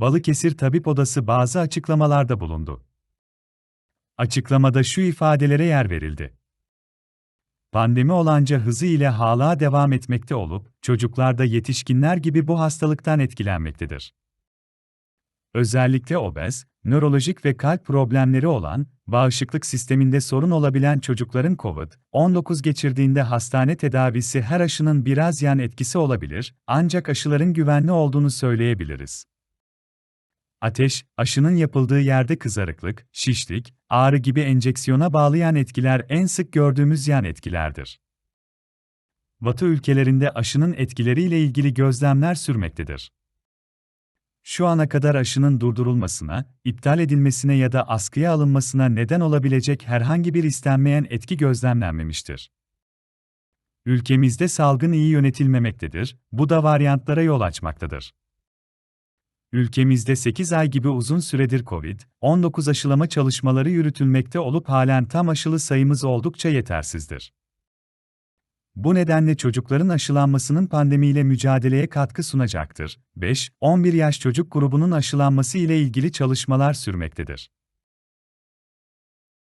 Balıkesir Tabip Odası bazı açıklamalarda bulundu. Açıklamada şu ifadelere yer verildi. Pandemi olanca hızı ile hala devam etmekte olup, çocuklar da yetişkinler gibi bu hastalıktan etkilenmektedir. Özellikle obez, nörolojik ve kalp problemleri olan, bağışıklık sisteminde sorun olabilen çocukların COVID-19 geçirdiğinde hastane tedavisi her aşının biraz yan etkisi olabilir, ancak aşıların güvenli olduğunu söyleyebiliriz. Ateş, aşının yapıldığı yerde kızarıklık, şişlik, ağrı gibi enjeksiyona bağlayan etkiler en sık gördüğümüz yan etkilerdir. Batı ülkelerinde aşının etkileriyle ilgili gözlemler sürmektedir. Şu ana kadar aşının durdurulmasına, iptal edilmesine ya da askıya alınmasına neden olabilecek herhangi bir istenmeyen etki gözlemlenmemiştir. Ülkemizde salgın iyi yönetilmemektedir, bu da varyantlara yol açmaktadır. Ülkemizde 8 ay gibi uzun süredir COVID-19 aşılama çalışmaları yürütülmekte olup halen tam aşılı sayımız oldukça yetersizdir. Bu nedenle çocukların aşılanmasının pandemiyle mücadeleye katkı sunacaktır. 5-11 yaş çocuk grubunun aşılanması ile ilgili çalışmalar sürmektedir.